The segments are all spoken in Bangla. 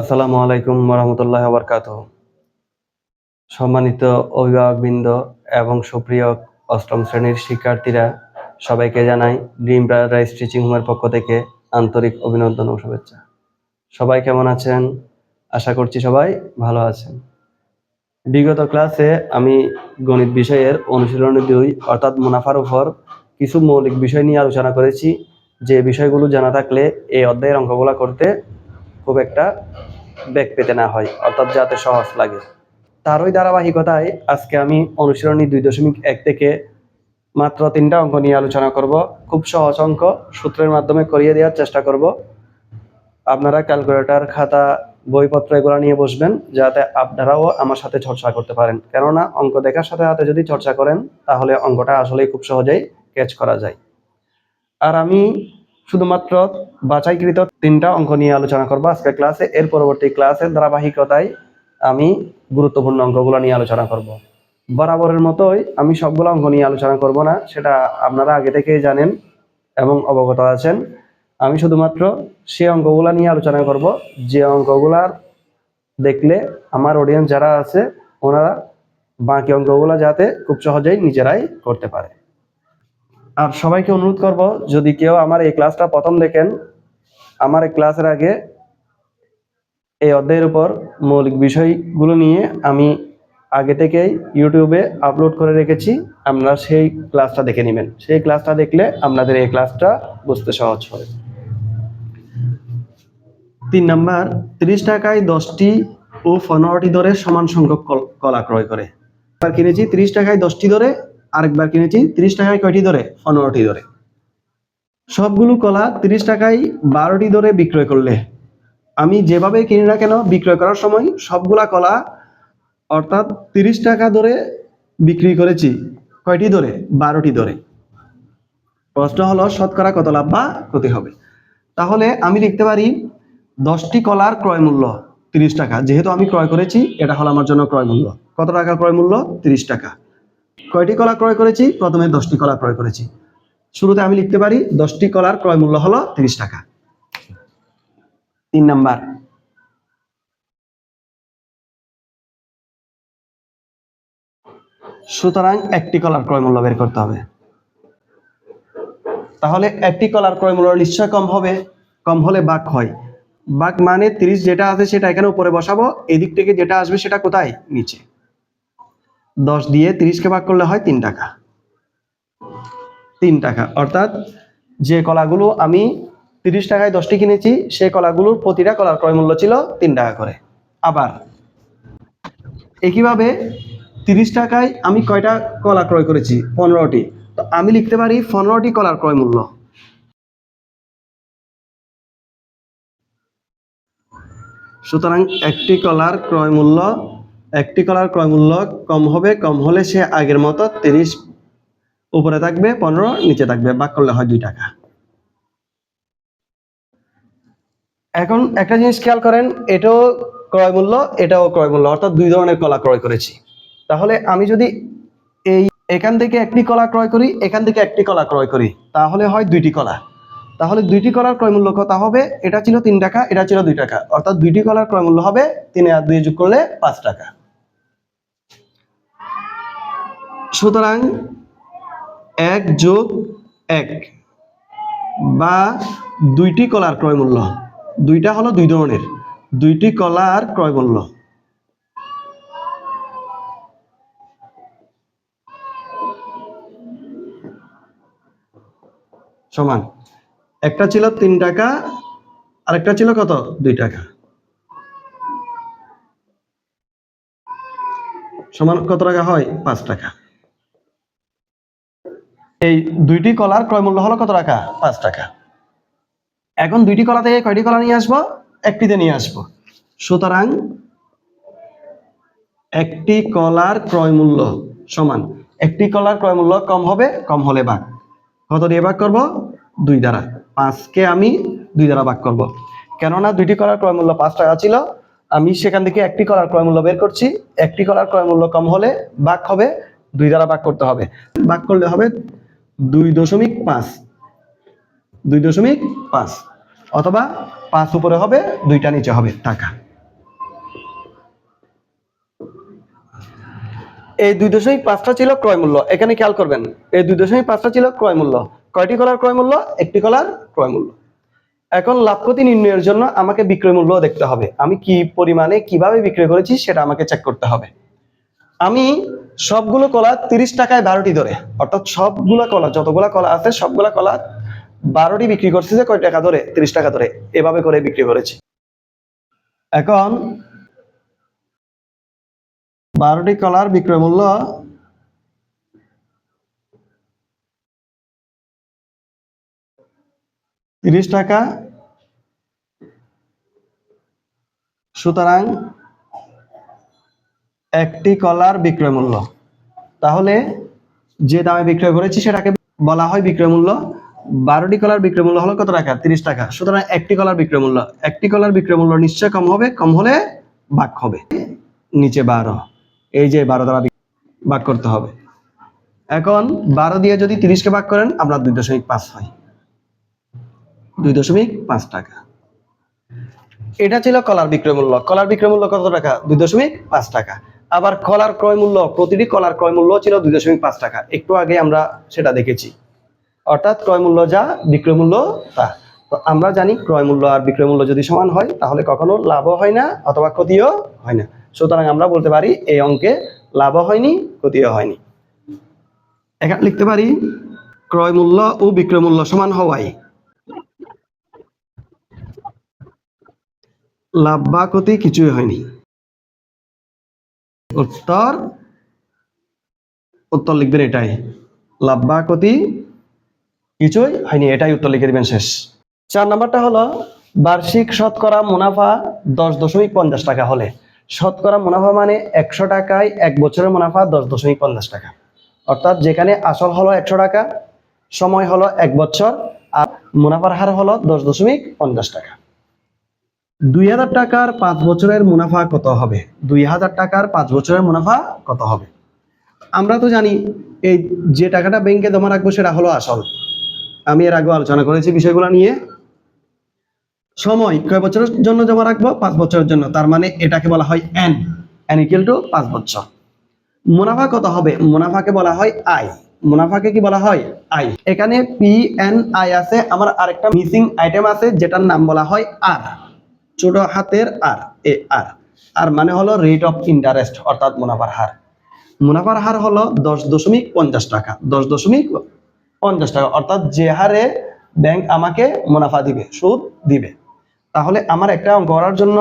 আসসালামু আলাইকুম রহমতুল্লাহ বরকাত সম্মানিত অভিভাবকবৃন্দ এবং সুপ্রিয় অষ্টম শ্রেণির শিক্ষার্থীরা, সবাইকে জানাই ড্রিম প্যারাডাইস টিচিং হোমের পক্ষ থেকে আন্তরিক অভিনন্দন ও শুভেচ্ছা। সবাই কেমন আছেন? আশা করছি সবাই ভালো আছেন। বিগত ক্লাসে আমি গণিত বিষয়ের অনুশীলনী দুই, অর্থাৎ মুনাফার উপর কিছু মৌলিক বিষয় নিয়ে আলোচনা করেছি। যে বিষয়গুলো জানা থাকলে এই অধ্যায়ের অঙ্কগুলো করতে খুব একটা বেগ পেতে না হয়, অর্থাৎ যাতে সহজ লাগে। তারই ধারাবাহিকতায় আজকে আমি অনুশীলনী দুই দশমিক এক থেকে মাত্র তিনটা অঙ্ক নিয়ে আলোচনা করব। খুব সহজ অঙ্ক, সূত্রের মাধ্যমে করিয়ে দেওয়ার চেষ্টা করব। আপনারা ক্যালকুলেটর, খাতা, বইপত্র এগুলো নিয়ে বসবেন, যাতে আপনারাও আমার সাথে চর্চা করতে পারেন। কেননা, অঙ্ক দেখার সাথে সাথে যদি চর্চা করেন, তাহলে অঙ্কটা আসলেই খুব সহজেই ক্যাচ করা যায়। আর আমি শুধুমাত্র বাছাইকৃত তিনটা অঙ্ক নিয়ে আলোচনা করব আজকে ক্লাসে। এর পরবর্তী ক্লাসের ধারাবাহিকতায় আমি গুরুত্বপূর্ণ অঙ্কগুলো নিয়ে আলোচনা করব। বরাবরের মতোই আমি সবগুলো অঙ্ক নিয়ে আলোচনা করব না, সেটা আপনারা আগে থেকেই জানেন এবং অবগত আছেন। আমি শুধুমাত্র সে অঙ্কগুলো নিয়ে আলোচনা করব, যে অঙ্কগুলার দেখলে আমার অডিয়েন্স যারা আছে, ওনারা বাকি অঙ্কগুলো যাতে খুব সহজেই নিজেরাই করতে পারে। আর সবাইকে অনুরোধ করব, যদি কেউ আমার এই ক্লাসটা প্রথম দেখেন, আমার এই ক্লাসের আগে এই অধ্যায়ের উপর মৌলিক বিষয়গুলো নিয়ে আমি আগে থেকেই ইউটিউবে আপলোড করে রেখেছি, আপনারা সেই ক্লাসটা দেখে নেবেন। সেই ক্লাসটা দেখলে আপনাদের এই ক্লাসটা বুঝতে সহজ হবে। তিন নাম্বার, তিরিশ টাকায় দশটি ও পনেরোটি ধরে সমান সংখ্যক কল- ক্রয় করে। একবার কিনেছি, তিরিশ টাকায় দশটি ধরে আরেকবার কিনেছি, তিরিশ টাকায় কয়টি ধরে পনেরোটি ধরে সবগুলো কলা তিরিশ টাকায় বারোটি ধরে বিক্রয় করলে। আমি যেভাবে কিনি না কেন, বিক্রয় করার সময় সবগুলা কলা অর্থাৎ তিরিশ টাকা ধরে বিক্রি করেছি, কয়টি ধরে বারোটি ধরে প্রশ্ন হলো, শতকরা কত লাভ বা ক্ষতি হবে? তাহলে আমি লিখতে পারি, দশটি কলার ক্রয় মূল্য তিরিশ টাকা। যেহেতু আমি ক্রয় করেছি, এটা হলো আমার জন্য ক্রয় মূল্য। কত টাকা ক্রয় মূল্য? তিরিশ টাকা। কয়টি কলা ক্রয় করেছি? প্রথমে দশটি কলা ক্রয় করেছি। শুরুতে আমি লিখতে পারি, দশটি কলার ক্রয় মূল্য হলো তিরিশ টাকা। তিন নাম্বার। সুতরাং একটি কলার ক্রয় মূল্য বের করতে হবে। তাহলে একটি কলার ক্রয় মূল্য নিশ্চয় কম হবে। কম হলে বাক হয়। বাক মানে তিরিশ যেটা আছে সেটা এখানে উপরে বসাবো। এদিক থেকে যেটা আসবে সেটা কোথায়? নিচে। দশ দিয়ে তিরিশকে ভাগ করলে হয় তিন টাকা। তিন টাকা। অর্থাৎ যে কলাগুলো আমি তিরিশ টাকায় দশটি কিনেছি, সেই কলাগুলোর প্রতিটা কলার ক্রয় মূল্য ছিল তিন টাকা করে। আবার একইভাবে তিরিশ টাকায় আমি কয়টা কলা ক্রয় করেছি? পনেরোটি। তো আমি লিখতে পারি পনেরোটি কলার ক্রয় মূল্য। সুতরাং একটি কলার ক্রয় মূল্য একটি কলার ক্রয় মূল্য কম হবে, কম হলে সে আগের মতো তিরিশ উপরে থাকবে, পনেরো নিচে থাকবে বাক করলে হয় দুই টাকা। এখন একটা জিনিস খেয়াল করেন, এটাও ক্রয় মূল্য এটাও ক্রয় মূল্য অর্থাৎ দুই ধরনের কলা ক্রয় করেছি। তাহলে আমি যদি এই এখান থেকে একটি কলা ক্রয় করি, এখান থেকে একটি কলা ক্রয় করি, তাহলে হয় দুইটি কলা। তাহলে দুইটি কলার ক্রয় মূল্য কত হবে? এটা ছিল তিন টাকা, এটা ছিল দুই টাকা। অর্থাৎ দুইটি কলার ক্রয় মূল্য হবে তিন আর দুই যোগ করলে পাঁচ টাকা। সুতরাং এক যোগ এক বা দুইটি কলার ক্রয় মূল্য দুইটা হলো দুই ধরনের। দুইটি কলার ক্রয় মূল্য সমান। একটা ছিল তিন টাকা, আরেকটা ছিল কত? দুই টাকা। সমান কত টাকা হয়? পাঁচ টাকা। এই দুইটি কলার ক্রয় মূল্য হলো কত টাকা? পাঁচ টাকা। এখন দুইটি কলা থেকে কয়টি কলা নিয়ে আসব? একটিতে নিয়ে আসব। সুতরাং একটি কলার ক্রয় মূল্য সমান, একটি কলার ক্রয় মূল্য কম হবে, কম হলে ভাগ। কত দিয়ে ভাগ করব? দুই দ্বারা। পাঁচকে আমি দুই দ্বারা ভাগ করব। কেননা দুইটি কলার ক্রয় মূল্য পাঁচ টাকা ছিল, আমি সেখান থেকে একটি কলার ক্রয় মূল্য বের করছি। একটি কলার ক্রয় মূল্য কম হলে ভাগ হবে, দুই দ্বারা ভাগ করতে হবে। ভাগ করলে হবে দুই দশমিক পাঁচ। দুই দশমিক পাঁচ। অথবা পাঁচ উপরে হবে, দুইটা নিচে হবে, টাকা। এই দুই দশমিক পাঁচটা ছিল ক্রয় মূল্য। এখানে খেয়াল করবেন, এই দুই দশমিক পাঁচটা ছিল ক্রয় মূল্য। কয়টি কলার ক্রয় মূল্য? একটি কলার ক্রয় মূল্য। এখন লাভ ক্ষতি নির্ণয়ের জন্য আমাকে বিক্রয় মূল্য দেখতে হবে। আমি কি পরিমাণে কীভাবে বিক্রয় করেছি সেটা আমাকে চেক করতে হবে। আমি সবগুলো কলা তিরিশ টাকায় বারোটি ধরে। অর্থাৎ সবগুলো কলা, যতগুলা কলা আছে, সবগুলা কলা বারোটি বিক্রি করছি যে কয় টাকা ধরে? তিরিশ টাকা ধরে। এভাবে করে বিক্রি করেছি। এখন বারোটি কলার বিক্রয় মূল্য তিরিশ টাকা। সুতরাং একটি কলার বিক্রয় মূল্য। তাহলে যে দামে বিক্রয় করেছি সেটাকে বলা হয় বিক্রয় মূল্য। বারোটি কলার বিক্রয় মূল্য হলো কত টাকা? তিরিশ টাকা। সুতরাং একটি কলার বিক্রয় মূল্য। একটি কলার বিক্রয় মূল্য নিশ্চয় কম হবে, কম হলে ভাগ হবে। নিচে বারো। এই যে বারো দ্বারা বিক- ভাগ করতে হবে। এখন বারো দিয়ে যদি তিরিশকে ভাগ করেন, আপনার দুই দশমিক পাঁচ হয়। দুই দশমিক পাঁচ টাকা। এটা ছিল কলার বিক্রয় মূল্য। কলার বিক্রয় মূল্য কত টাকা? দুই দশমিক পাঁচ টাকা। আবার কলার ক্রয় মূল্য, প্রতিটি কলার ক্রয় মূল্য ছিল দুই দশমিক পাঁচ টাকা। একটু আগে আমরা সেটা দেখেছি। অর্থাৎ ক্রয় মূল্য যা, বিক্রয় মূল্য তা। তো আমরা জানি ক্রয় মূল্য আর বিক্রয় মূল্য যদি সমান হয়, তাহলে কখনো লাভও হয় না অথবা ক্ষতিও হয় না। সুতরাং আমরা বলতে পারি এই অঙ্কে লাভও হয়নি, ক্ষতিও হয়নি। এখানে লিখতে পারি, ক্রয় মূল্য ও বিক্রয় মূল্য সমান হওয়ায় লাভ বা ক্ষতি কিছুই হয়নি। উত্তর। উত্তর লিখবেন এটাই। লাভ বা ক্ষতি কিছুই হয়নি, এটাই উত্তর লিখে দিবেন শেষ। চার নাম্বারটা হলো, বার্ষিক শতকরা মুনাফা দশ দশমিক পঞ্চাশ টাকা হলে। শতকরা মুনাফা মানে একশো টাকায় এক বছরের মুনাফা দশ দশমিক পঞ্চাশ টাকা। অর্থাৎ যেখানে আসল হলো একশো টাকা, সময় হলো এক বছর, আর মুনাফার হার হলো দশ দশমিক পঞ্চাশ টাকা। দুই হাজার টাকার পাঁচ বছরের মুনাফা কত হবে? দুই হাজার টাকার পাঁচ বছরের মুনাফা কত হবে? আমরা তো জানি, এই যে টাকাটা ব্যাংকে জমা রাখব সেটা হলো আসল। আমি এর আগে আলোচনা করেছি বিষয়গুলো নিয়ে। সময়, কয় বছরের জন্য জমা রাখব? পাঁচ বছরের জন্য। তার মানে এটাকে বলা হয় এন। এন ইকুয়াল টু পাঁচ বছর। মুনাফা কত হবে? মুনাফাকে বলা হয় আয়। মুনাফাকে কি বলা হয়? আই এখানে পি এন আই আছে। আমার আরেকটা মিসিং আইটেম আছে, যেটার নাম বলা হয় আর ছোট হাতের আর, এ আর। আর মানে হলো রেট অফ ইন্টারেস্ট অর্থাৎ মুনাফার হার। মুনাফার হার হলো দশ দশমিক পঞ্চাশ টাকা, দশ দশমিক পঞ্চাশ টাকা, অর্থাৎ যে হারে ব্যাংক আমাকে মুনাফা দিবে, সুদ দিবে। তাহলে আমার একটা অঙ্ক করার জন্য,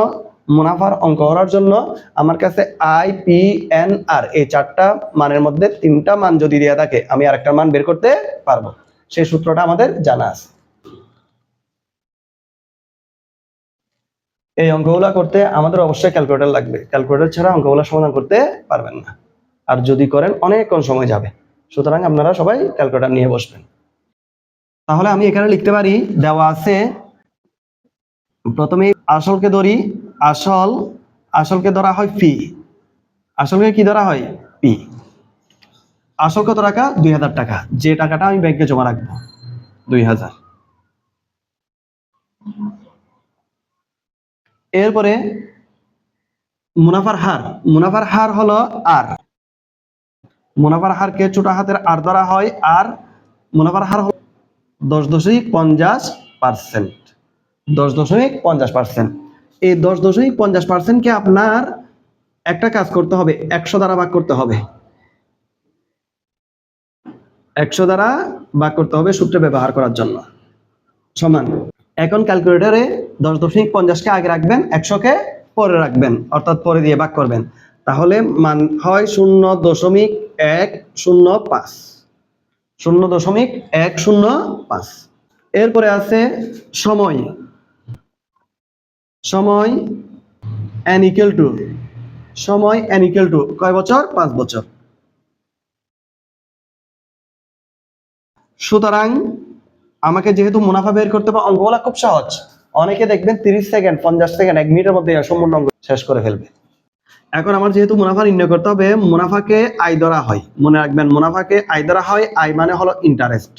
মুনাফার অঙ্ক করার জন্য আমার কাছে আই পি এন আর এই চারটা মানের মধ্যে তিনটা মান যদি দেওয়া থাকে, আমি আরেকটা মান বের করতে পারব। সেই সূত্রটা আমাদের জানা আছে। এই অঙ্কগুলা করতে আমাদের অবশ্যই ক্যালকুলেটার লাগবে। ক্যালকুলেটর ছাড়া অঙ্কগুলা সমাধান করতে পারবেন না। আর যদি করেন, অনেকক্ষণ সময় যাবে। সুতরাং আপনারা সবাই ক্যালকুলেটর নিয়ে বসবেন। তাহলে আমি এখানে লিখতে পারি, দেওয়া আছে, প্রথমে আসলকে ধরি, আসল, আসলকে ধরা হয় ফি আসলকে কি ধরা হয়? পি আসল কত টাকা? দুই হাজার টাকা। যে টাকাটা আমি ব্যাংকে জমা রাখব, দুই হাজার। এরপরে মুনাফার হার। মুনাফার হার হলো আর। মুনাফার হারকে ছোট হাতের আর ধরা হয়, আর মুনাফার হার দশ দশমিক পঞ্চাশ পার্সেন্ট। দশ দশমিক পঞ্চাশ পার্সেন্ট। এই দশ দশমিক পঞ্চাশ পার্সেন্টকে আপনার একটা কাজ করতে হবে, একশো দ্বারা ভাগ করতে হবে। একশো দ্বারা ভাগ করতে হবে সূত্রে ব্যবহার করার জন্য। সমান। এখন ক্যালকুলেটরে দশ দশমিক পঞ্চাশকে আগে রাখবেন, একশোকে পরে রাখবেন, অর্থাৎ পরে দিয়ে ভাগ করবেন। তাহলে মান হয় শূন্য দশমিক এক শূন্য পাঁচ। শূন্য দশমিক এক শূন্য পাঁচ। এরপরে আছে সময়। সময় অ্যানিকেল টু সময় অ্যানিকেল টু কয় বছর? পাঁচ বছর। সুতরাং আমাকে যেহেতু মুনাফা বের করতে হবে, অঙ্কগুলা খুব সহজ। অনেকে দেখবেন তিরিশ সেকেন্ড, পঞ্চাশ সেকেন্ড, এক মিনিটের মধ্যে সম্পূর্ণ অঙ্ক শেষ করে ফেলবে। এখন আমার যেহেতু মুনাফা নির্ণয় করতে হবে, মুনাফাকে আয় ধরা হয়, মনে রাখবেন মুনাফাকে আয় ধরা হয় আয় মানে হলো ইন্টারেস্ট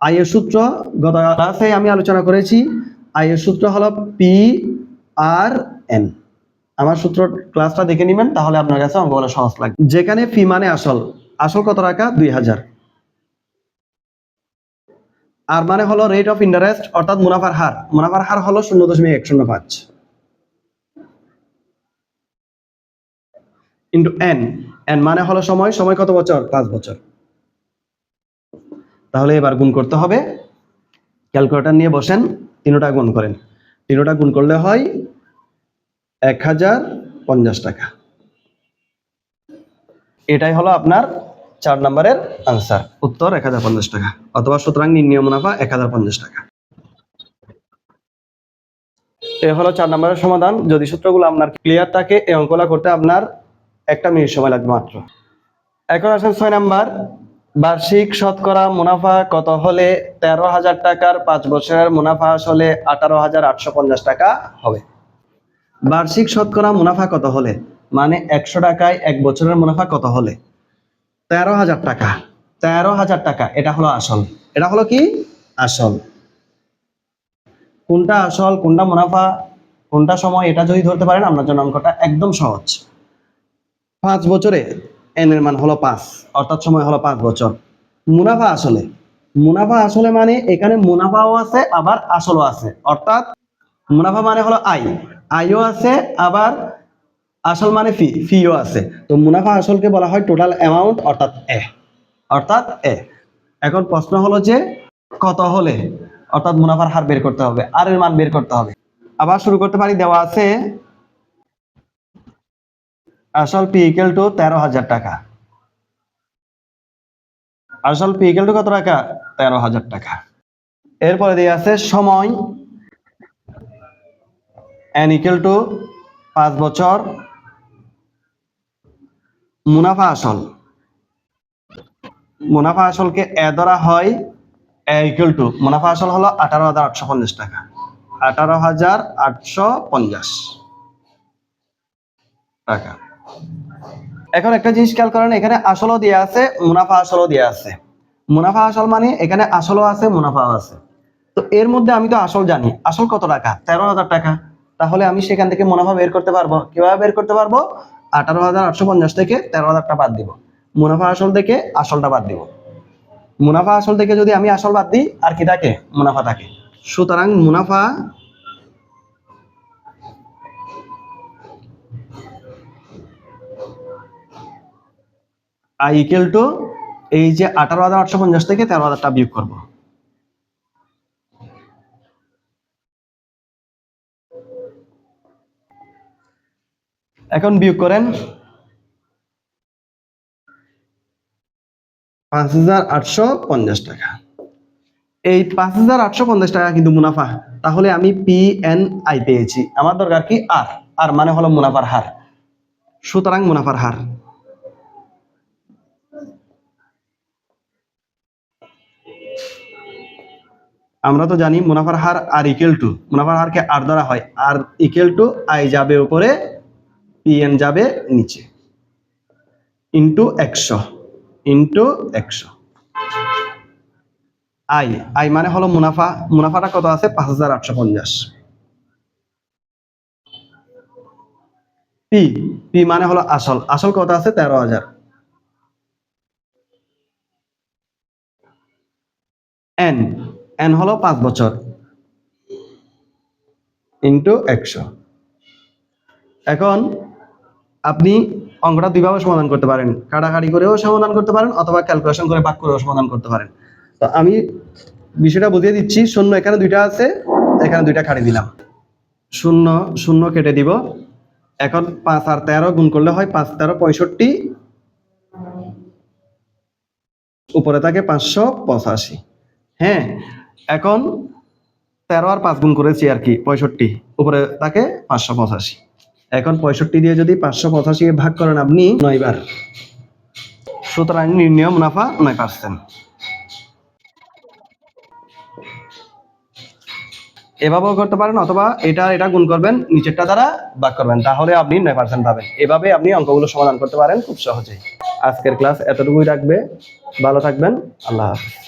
আয়ের সূত্র গত ক্লাসে আমি আলোচনা করেছি আয়ের সূত্র হলো পি আর এন আমার সূত্র ক্লাসটা দেখে নেবেন, তাহলে আপনার কাছে অঙ্কগুলো সহজ লাগবে। যেখানে ফি মানে আসল আসল কত টাকা? দুই হাজার। আর মানে হলো রেট অফ ইন্টারেস্ট অর্থাৎ মুনাফার হার। মুনাফার হার হলো শূন্য দশমিক এক শূন্য পাঁচ। ইন্টু এন এন মানে হলো সময়। সময় কত বছর? পাঁচ বছর। তাহলে এবার গুণ করতে হবে। ক্যালকুলেটর নিয়ে বসেন। তিনোটা গুণ করেন। তিনোটা গুণ করলে হয় এক হাজার পঞ্চাশ টাকা। এটাই হলো আপনার চার নম্বরের আনসার উত্তর এক হাজার পঞ্চাশ টাকা অথবা সুতরাং নির্ণয় মুনাফা এক হাজার পঞ্চাশ টাকা। এ হলো চার নম্বরের সমাধান। যদি সূত্রগুলো আপনার ক্লিয়ার থাকে এই অঙ্কলা করতে আপনার একটা মিনিট সময় লাগবে মাত্র। এখন আসেন ছয় নাম্বার। বার্ষিক শতকরা মুনাফা কত হলে তেরো হাজার টাকার পাঁচ বছরের মুনাফা আসলে আঠারো হাজার আটশো পঞ্চাশ টাকা হবে। বার্ষিক শতকরা মুনাফা কত হলে? মানে একশো টাকায় এক বছরের মুনাফা কত হলে? তেরো হাজার টাকা। তেরো হাজার টাকা, এটা হলো আসল। এটা হলো কি? আসল। কোনটা আসল, কোনটা মুনাফা, কোনটা সময়, এটা যদি ধরতে পারেন, আপনার জন্য অঙ্কটা একদম সহজ। পাঁচ বছরে এন এর মান হলো পাঁচ, অর্থাৎ সময় হলো পাঁচ বছর। মুনাফা আসলে। মুনাফা আসলে মানে এখানে মুনাফাও আছে, আবার আসলও আছে। অর্থাৎ মুনাফা মানে হলো আয়। আয়ও আছে, আবার আসল মানে ফি, ফিও আছে। তো মুনাফা আসলকে বলা হয় টোটাল অ্যামাউন্ট অর্থাৎ এ। অর্থাৎ এ। এখন প্রশ্ন হলো যে, কত হলে? অর্থাৎ মুনাফার হার বের করতে হবে, আর এর মান বের করতে হবে। আবার শুরু করতে পারি, দেওয়া আছে, আসল পি ইকুয়াল টু তেরো হাজার টাকা। আসল পি ইকুয়াল টু কত টাকা? তেরো হাজার টাকা। এরপরে দিয়ে আছে, সময় এন ইকুয়াল টু পাঁচ বছর মুনাফা আসল। মুনাফা আসলকে এ ধরা হয় এ ইকুয়াল টু মুনাফা আসল হলো আঠারো হাজার আটশো পঞ্চাশ টাকা। আঠারো হাজার আটশো পঞ্চাশ টাকা। এখন একটা জিনিস খেয়াল করেন, এখানে আসলও দেওয়া আছে, মুনাফা আসলও দেওয়া আছে। মুনাফা আসল মানে এখানে আসলও আছে, মুনাফাও আছে। তো এর মধ্যে আমি তো আসল জানি। আসল কত টাকা? তেরো হাজার টাকা। তাহলে আমি সেখান থেকে মুনাফা বের করতে পারব। কীভাবে বের করতে পারব? আঠারো হাজার আটশো পঞ্চাশ থেকে তেরো হাজারটা বাদ দিব। মুনাফা আসল থেকে আসলটা বাদ দিব। মুনাফা আসল থেকে যদি আমি আসল বাদ দিই, আর কি থাকে? মুনাফা থাকে। সুতরাং মুনাফা আই ইকুয়াল টু এই যে আঠারো হাজার আটশো পঞ্চাশ থেকে তেরো হাজারটা বিয়োগ করব। এখন বিয়োগ করেন। পাঁচ হাজার আটশো পঞ্চাশ টাকা। এই পাঁচ হাজার আটশো পঞ্চাশ টাকা কিন্তু মুনাফা। তাহলে আমি পি এন আই পেয়েছি। আমার দরকার কি আর আর মানে হলো মুনাফার হার। সুতরাং মুনাফার হার। আমরা তো জানি মুনাফার হার আর ইকুয়াল টু মুনাফার হারকে আর ধরা হয়। আর ইকুয়াল টু আই যাবে উপরে পিএন যাবে নিচে। ইন্টু একশো। ইন্টু একশো। আই আই মানে হলো মুনাফা। মুনাফাটা কত আছে? পাঁচ হাজার আটশো পঞ্চাশ। পি পি মানে হলো আসল। আসল কত আছে? তেরো হাজার। এন এন হলো পাঁচ বছর। ইন্টু একশো। এখন আপনি অঙ্কটা দুইভাবে সমাধান করতে পারেন। কাটাকাটি করেও সমাধান করতে পারেন অথবা ক্যালকুলেশন করে ভাগ করেও সমাধান করতে পারেন। তো আমি বিষয়টা বুঝিয়ে দিচ্ছি, শূন্য এখানে দুইটা আছে, এখানে দুইটা কাটি দিলাম। শূন্য শূন্য কেটে দিব। এখন পাঁচ আর তেরো গুণ করলে হয় পাঁচ, তেরো, পঁয়ষট্টি। উপরে থাকে পাঁচশো পঁচাশি। হ্যাঁ এখন তেরো আর পাঁচ গুণ করেছি আর কি, পঁয়ষট্টি। উপরে থাকে পাঁচশো পঁচাশি। এখন পঁয়ষট্টি দিয়ে যদি পাঁচশো পঁচাশি ভাগ করেন আপনি নয়বার। সুতরাং নির্ণয় মুনাফা নয় পার্সেন্ট এভাবেও করতে পারেন অথবা এটা এটা গুণ করবেন, নিচেরটা দ্বারা ভাগ করবেন, তাহলে আপনি নয় পার্সেন্ট পাবেন। এভাবে আপনি অঙ্কগুলো সমাধান করতে পারেন খুব সহজেই। আজকের ক্লাস এতটুকুই রাখবে। ভালো থাকবেন। আল্লাহ হাফিজ।